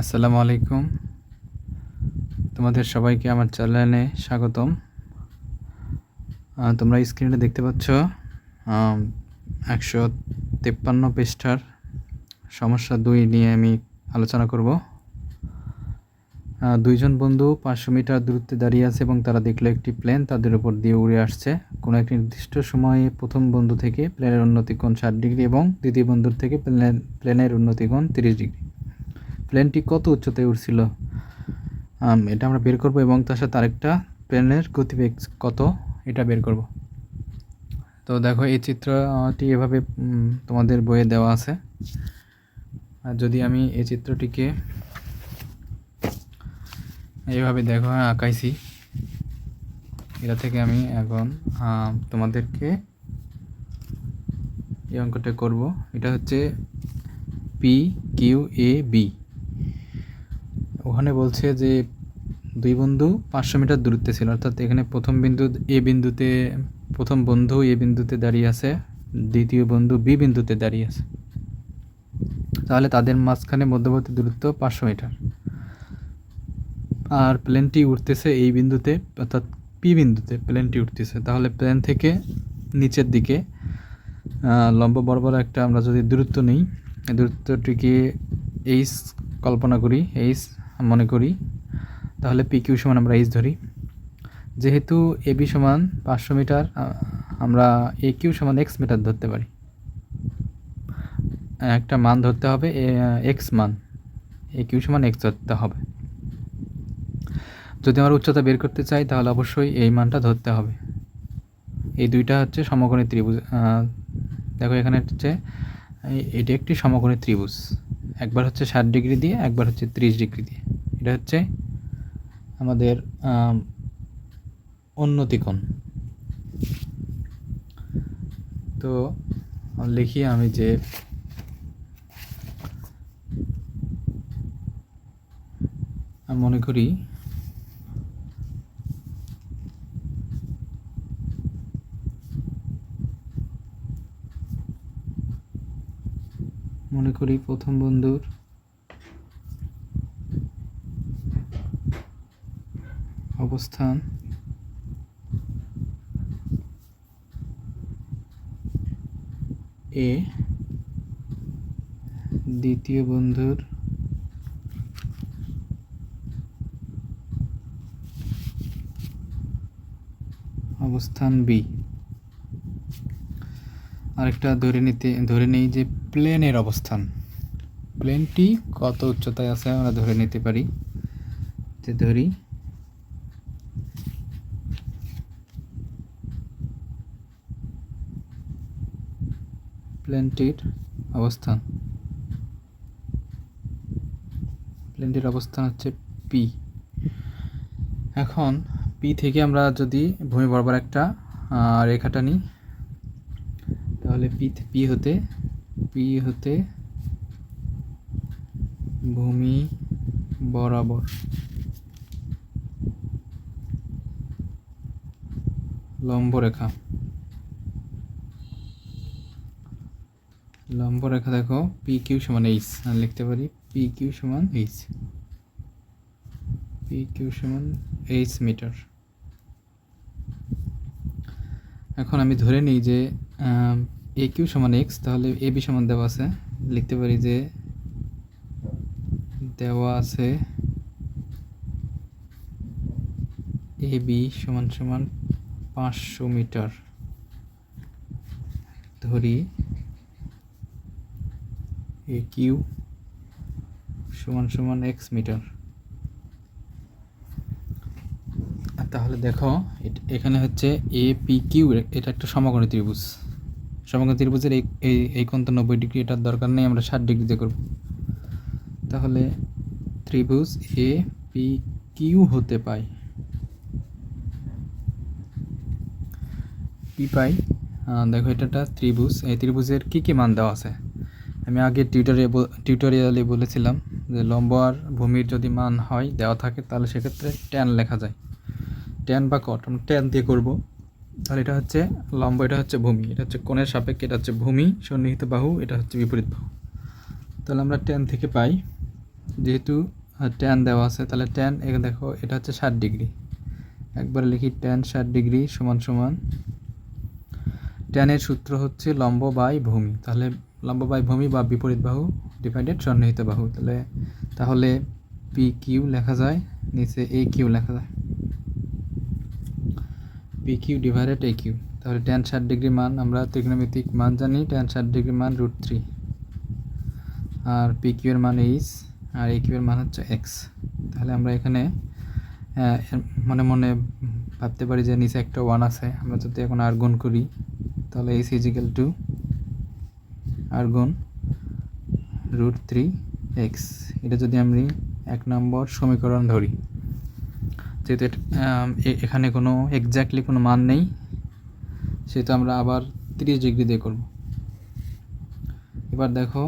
আসসালামু আলাইকুম। তোমাদের সবাইকে আমার চ্যানেলে স্বাগতম। তোমরা স্ক্রিনে দেখতে পাচ্ছ একশো তেপ্পান্ন পৃষ্ঠার সমস্যা দুই নিয়ে আমি আলোচনা করব। দুইজন বন্ধু পাঁচশো মিটার দূরত্বে দাঁড়িয়ে আছে এবং তারা দেখল একটি প্লেন তাদের উপর দিয়ে উড়ে আসছে। কোনো একটি নির্দিষ্ট সময়ে প্রথম বন্ধু থেকে প্লেনের উন্নতি কোণ ষাট ডিগ্রি এবং দ্বিতীয় বন্ধুর থেকে প্লেনের প্লেনের উন্নতি কোণ তিরিশ ডিগ্রি। প্লেনটি কত উচ্চতায় উঠছিল এটা আমরা বের করব এবং তার সাথে আরেকটা প্লেনের গতিবেগ কত? এটা বের করব। তো দেখো এই চিত্রটি এভাবে তোমাদের বইয়ে দেওয়া আছে। আর যদি আমি এই চিত্রটিকে এইভাবে দেখো হ্যাঁ, আঁকাইছি এটা থেকে আমি এখন তোমাদেরকে এই অঙ্কটা করব। এটা হচ্ছে পি কিউ এ বি ওখানে বলছে যে দুই বন্ধু পাঁচশো মিটার দূরত্বে ছিল। অর্থাৎ এখানে প্রথম বিন্দু এ বিন্দুতে, প্রথম বন্ধু এ বিন্দুতে দাঁড়িয়ে আছে, দ্বিতীয় বন্ধু বি বিন্দুতে দাঁড়িয়ে আছে। তাহলে তাদের মাঝখানে মধ্যবর্তী দূরত্ব পাঁচশো মিটার। আর প্লেনটি উঠতেছে এই বিন্দুতে, অর্থাৎ পি বিন্দুতে প্লেনটি উঠতেছে। তাহলে প্লেন থেকে নিচের দিকে লম্ব বরাবর একটা আমরা যদি দূরত্ব নিই দূরত্বটিকে এইচ কল্পনা করি, এইচ মনে করি। তাহলে পি কিউ সমান আমরা এইচ ধরি। যেহেতু এ বি সমান পাঁচশো মিটার আমরা এ কিউ সমান এক্স মিটার ধরতে পারি। একটা মান ধরতে হবে এক্স মান। এ কিউ সমান এক্স ধরতে হবে। যদি আমরা উচ্চতা বের করতে চাই, তাহলে অবশ্যই এই মানটা ধরতে হবে। এই দুইটা হচ্ছে সমকোণী ত্রিভুজ দেখো এখানে হচ্ছে এটি একটি সমকোণী ত্রিভুজ। একবার হচ্ছে ষাট ডিগ্রি দিয়ে, একবার হচ্ছে ত্রিশ ডিগ্রি দিয়ে। এটা হচ্ছে আমাদের আম, উন্নতিকোণ তো লিখি আমি যে আমি মনে করি মনে করি প্রথম বন্ধুর অবস্থান। এ দ্বিতীয় বন্ধুর অবস্থান বি। আরেকটা ধরে নিতে, ধরে নেই যে প্লেনের অবস্থান। প্লেনটি কত উচ্চতায় আছে আমরা ধরে নিতে পারি। যে ধরি প্লেনটির অবস্থান। প্লেনটির অবস্থান হচ্ছে পি এখন পি থেকে আমরা যদি ভূমি বরাবর একটা রেখাটা নিই তাহলে পি পি হতে পি হতে ভূমি বরাবর লম্ব রেখা। লম্ব রেখা দেখো পি কিউ সমান এইচ আর লিখতে পারি পি কিউ সমান এইচ পি কিউ সমান এইচ মিটার এখন আমি ধরে নিই যে এ কিউ সমান এক্স তাহলে এ বি সমান দেওয়া আছে। লিখতে পারি যে, দেওয়া আছে এ বি সমান সমান পাঁচশো মিটার ধরি এ কিউ সমান সমান এক্স মিটার তাহলে দেখো এখানে হচ্ছে এ পি কিউ এটা একটা সমকোণী ত্রিভুজ। সমকোণী ত্রিভুজের এই এই কোণ তো নব্বই ডিগ্রি, এটার দরকার নেই, আমরা ষাট ডিগ্রিতে করব। তাহলে ত্রিভুজ এ পি কিউ হতে পাই পি পাই দেখো এটা একটা ত্রিভুজ, এই ত্রিভুজের কী কী মান দেওয়া আছে? আমি আগে টিউটোরিয়াল টিউটোরিয়ালে বলেছিলাম যে লম্ব আর ভূমির যদি মান হয়, দেওয়া থাকে, তাহলে সেক্ষেত্রে ট্যান লেখা যায়। ট্যান বা কট আমরা ট্যান দিয়ে করব। তাহলে এটা হচ্ছে লম্ব, এটা হচ্ছে ভূমি, এটা হচ্ছে কোণের সাপেক্ষে, এটা হচ্ছে ভূমি, সন্নিহিত বাহু, এটা হচ্ছে বিপরীত বাহু। তাহলে আমরা ট্যান থেকে পাই। যেহেতু ট্যান দেওয়া আছে, তাহলে ট্যান এখানে দেখো, এটা হচ্ছে ষাট ডিগ্রি। একবার লিখি ট্যান ষাট ডিগ্রি সমান সমান। ট্যানের সূত্র হচ্ছে লম্ব বাই ভূমি। তাহলে লম্ব বাই ভূমি বা বিপরীত বাহু ডিভাইডেড সন্নিহিত বাহু। তাহলে তাহলে পি কিউ লেখা যায়, নিচে এ কিউ লেখা যায়। P Q divided A Q তাহলে ট্যান ষাট ডিগ্রি মান, আমরা ত্রিগ্নমিতিক মান জানি ট্যান ষাট ডিগ্রি মান রুট থ্রি আর পি কিউ এর মান এইচ আর এ কিউ এর মান হচ্ছে এক্স তাহলে আমরা এখানে মনে মনে ভাবতে পারি যে নিচে একটা ওয়ান আছে। আমরা যদি এখন আর গুণ করি, তাহলে এইচ ইজিক্যাল টু আর গুণ রুট থ্রি এক্স। এটা যদি আমি এক নম্বর সমীকরণ ধরি, যেহেতু এখানে কোনো এক্স্যাক্টলি কোনো মান নেই, সেহেতু আমরা আবার তিরিশ ডিগ্রি দিয়ে করব। এবার দেখো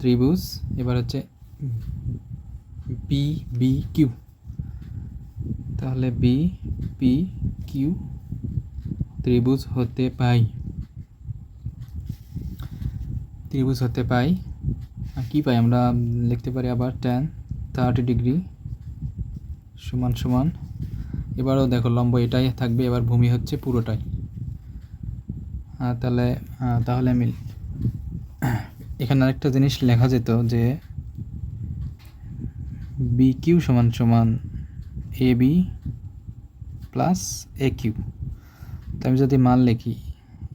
ত্রিভুজ, এবার হচ্ছে পি বি কিউ তাহলে বি পি কিউ ত্রিভুজ হতে পাই। ত্রিভুজ হতে পাই। আর কী পাই? আমরা লিখতে পারি আবার টেন থার্টি ডিগ্রি সমান সমান। এবারও দেখো লম্ব এটাই থাকবে, এবার ভূমি হচ্ছে পুরোটাই। তাহলে তাহলে আমি এখানে আরেকটা জিনিস লেখা যেত যে বি কিউ সমান সমান A B plus A Q তো আমি যদি মান লিখি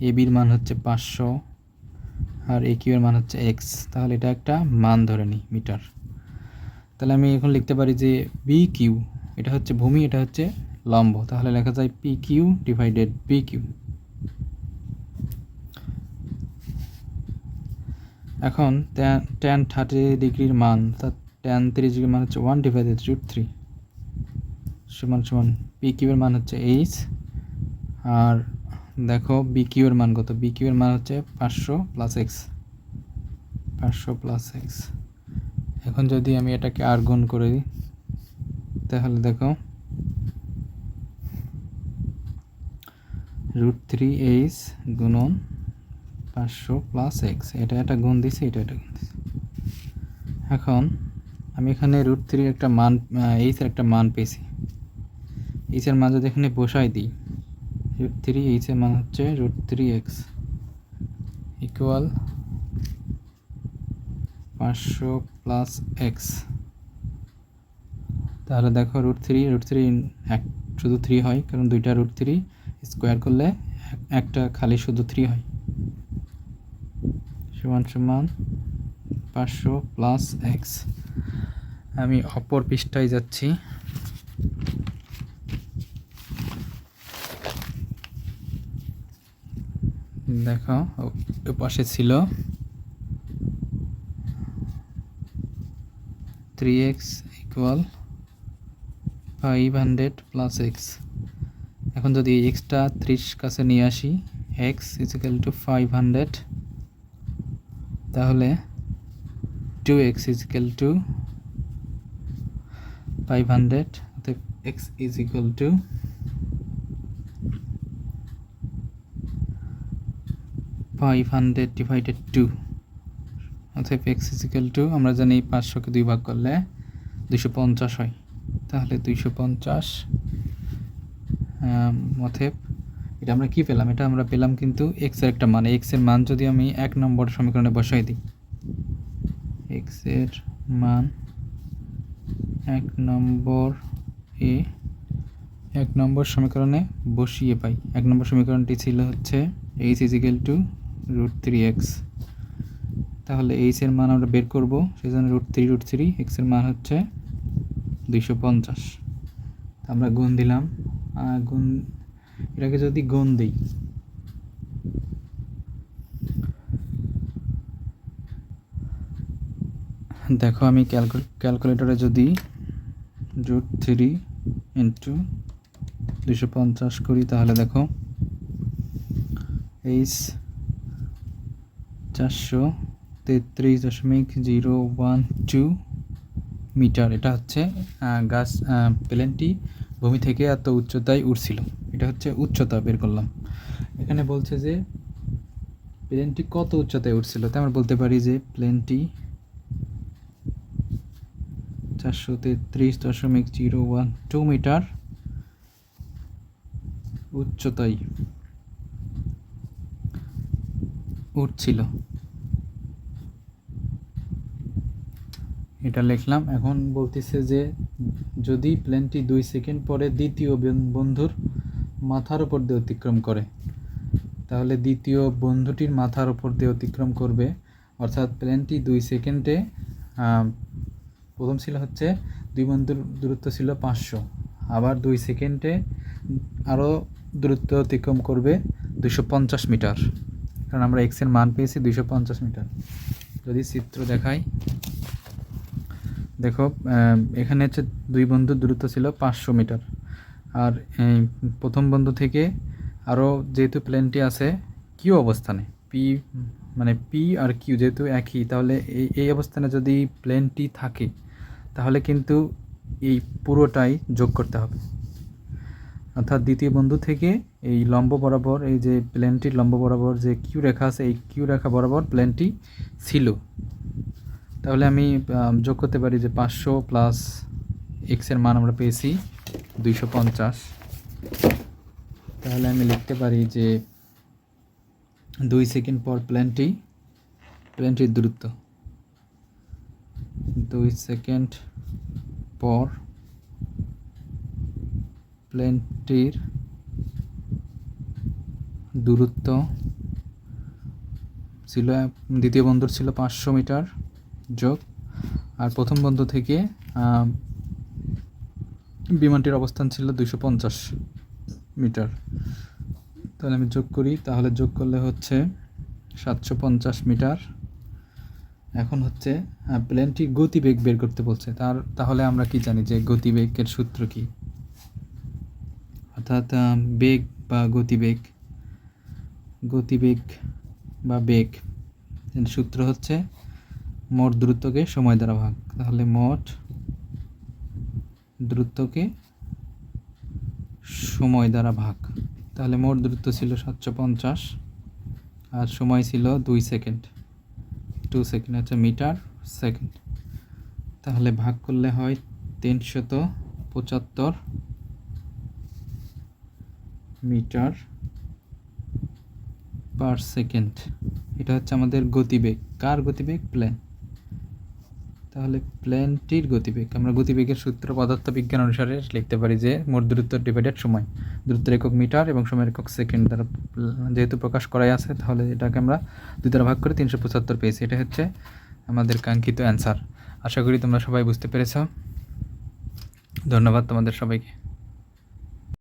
এ বির মান হচ্ছে পাঁচশো আর এ কিউ এর মান হচ্ছে এক্স তাহলে এটা একটা মান ধরে নিই, মিটার। তাহলে আমি এখন লিখতে পারি যে বি কিউ এটা হচ্ছে ভূমি, এটা হচ্ছে লম্ব। তাহলে লেখা যায় P Q divided B Q এখন ট্যান থার্টি ডিগ্রির মান অর্থাৎ ট্যান তিরিশ ডিগ্রির মান হচ্ছে ওয়ান ডিভাইডেড রুট থ্রি সমান সমান পি কিউ এর মান হচ্ছে এইচ আর দেখো বি কিউ এর মান কত? বি কিউ এর মান হচ্ছে পাঁচশো প্লাস এক্স পাঁচশো প্লাস এক্স এখন যদি আমি এটাকে আর গুণ করে দিই তাহলে দেখো রুট থ্রি এইচ গুণন পাঁচশো প্লাস এক্স এটা একটা গুণ দিছে, এটা একটা গুণ দিছে। এখন আমি এখানে রুট থ্রির একটা মান এইচের একটা মান পেয়েছি। এইচের মান যদি এখানে বসাই দিই রুট থ্রি এইচের মান হচ্ছে রুট থ্রি এক্স ইকুয়াল পাঁচশো প্লাস এক্স তাহলে দেখো রুট থ্রি রুট থ্রি এক, শুধু থ্রি হয়, কারণ দুইটা রুট থ্রি স্কোয়ার করলে এক- একটা খালি শুধু থ্রি হয়। সমান সমান পাঁচশো প্লাস এক্স আমি অপর পৃষ্ঠায় যাচ্ছি। দেখো ও- ও পাশে ছিল। Three X equal five hundred plus X এখন যদি এক্সটা ত্রিশ কাছে নিয়ে আসি X is equal to five hundred তাহলে two X is equal to five hundred অর্থাৎ X is equal to five hundred divided two অতএব এক্স ইজিক্যাল টু আমরা জানি পাঁচশোকে দুই ভাগ করলে দুইশো পঞ্চাশ হয়। তাহলে দুইশো পঞ্চাশ অতএব এটা আমরা কি পেলাম? এটা আমরা পেলাম কিন্তু এক্সের একটা মান। এক্সের মান যদি আমি এক নম্বর সমীকরণে বসাই দিই এক্সের মান এক নম্বর এ এক নম্বর সমীকরণে বসিয়ে পাই। এক নম্বর সমীকরণটি ছিল হচ্ছে H is equal to root three X তাহলে এইচ এর মান আমরা বের করব সেই জন্য রুট থ্রি রুট থ্রি এক্সের মান হচ্ছে দুইশো পঞ্চাশ। আমরা গুণ দিলাম গুণ, এটাকে যদি গুণ দিই, দেখো আমি ক্যালকুলেটরে যদি রুট থ্রি ইন্টু দুশো পঞ্চাশ করি, তাহলে দেখো এইচ চারশো তেত্রিশ দশমিক জিরো ওয়ান টু মিটার। এটা হচ্ছে গাছ প্লেনটি ভূমি থেকে এত উচ্চতায় উঠছিল এটা হচ্ছে উচ্চতা বের করলাম। এখানে বলছে যে, প্লেনটি কত উচ্চতায় উঠছিল তাই আমরা বলতে পারি যে, প্লেনটি চারশো তেত্রিশ দশমিক জিরো ওয়ান টু মিটার উচ্চতায় উঠছিল এটা লিখলাম। এখন বলতেছে যে, যদি প্লেনটি দুই সেকেন্ড পরে দ্বিতীয় বন্ধুর মাথার উপর দিয়ে অতিক্রম করে, তাহলে দ্বিতীয় বন্ধুটির মাথার উপর দিয়ে অতিক্রম করবে। অর্থাৎ প্লেনটি দুই সেকেন্ডে প্রথম ছিল হচ্ছে দুই বন্ধুর দূরত্ব ছিল পাঁচশো। আবার দুই সেকেন্ডে আরও দূরত্ব অতিক্রম করবে দুশো পঞ্চাশ মিটার। কারণ আমরা এক্সের মান পেয়েছি দুশো পঞ্চাশ মিটার। যদি চিত্র দেখাই। দেখো এখানে হচ্ছে দুই বন্ধুর দূরত্ব ছিল পাঁচশো মিটার। আর, এই, প্রথম বন্ধু থেকে আরও যেহেতু প্লেনটি আছে, কিউ অবস্থানে? পি মানে পি আর কিউ যেহেতু একই, তাহলে এই এই অবস্থানে যদি প্লেনটি থাকে, তাহলে কিন্তু এই পুরোটাই যোগ করতে হবে। অর্থাৎ দ্বিতীয় বন্ধু থেকে এই লম্ব বরাবর, এই যে প্লেনটির লম্ব বরাবর যে কিউ রেখা আছে, এই কিউ রেখা বরাবর প্লেনটি ছিল। তাহলে আমি যোগ করতে পারি যে পাঁচশো প্লাস এক্সের মান আমরা পেয়েছি দুইশো পঞ্চাশ। তাহলে আমি লিখতে পারি যে দুই সেকেন্ড পর প্ল্যানটি প্লেনটির দূরত্ব। দুই সেকেন্ড পর প্লেনটির দূরত্ব ছিল, দ্বিতীয় বন্ধুর ছিল পাঁচশো মিটার। যোগ। আর প্রথম বন্ধ থেকে বিমানটির অবস্থান ছিল দুইশো পঞ্চাশ মিটার। তাহলে আমি যোগ করি। তাহলে যোগ করলে হচ্ছে সাতশো পঞ্চাশ মিটার। এখন হচ্ছে প্লেনটি গতিবেগ বের করতে বলছে। তার, তাহলে আমরা কি জানি যে গতিবেগের সূত্র কি? অর্থাৎ বেগ বা গতিবেগ গতিবেগ বা বেগ সূত্র হচ্ছে মোট দ্রুতকে সময় দ্বারা ভাগ। তাহলে মোট দ্রুতকে সময় দ্বারা ভাগ। তাহলে মোট দ্রুত ছিল সাতশো পঞ্চাশ আর সময় ছিল দুই সেকেন্ড। টু সেকেন্ড হচ্ছে মিটার সেকেন্ড তাহলে ভাগ করলে হয় তিনশত পঁচাত্তর মিটার পার সেকেন্ড। এটা হচ্ছে আমাদের গতিবেগ। কার গতিবেগ? প্লেন। তাহলে প্লেনটির গতিবেগ, আমরা গতিবেগের সূত্র পদার্থ বিজ্ঞান অনুসারে লিখতে পারি যে মোট দূরত্ব ডিভাইডেড সময়, দূরত্বের একক মিটার এবং সময়ের একক সেকেন্ড দ্বারা যেহেতু প্রকাশ করাই আছে, তাহলে এটাকে আমরা দুই দ্বারা ভাগ করে তিনশো পঁচাত্তর পেয়েছি। এটা হচ্ছে আমাদের কাঙ্ক্ষিত অ্যান্সার আশা করি তোমরা সবাই বুঝতে পেরেছ। ধন্যবাদ তোমাদের সবাইকে।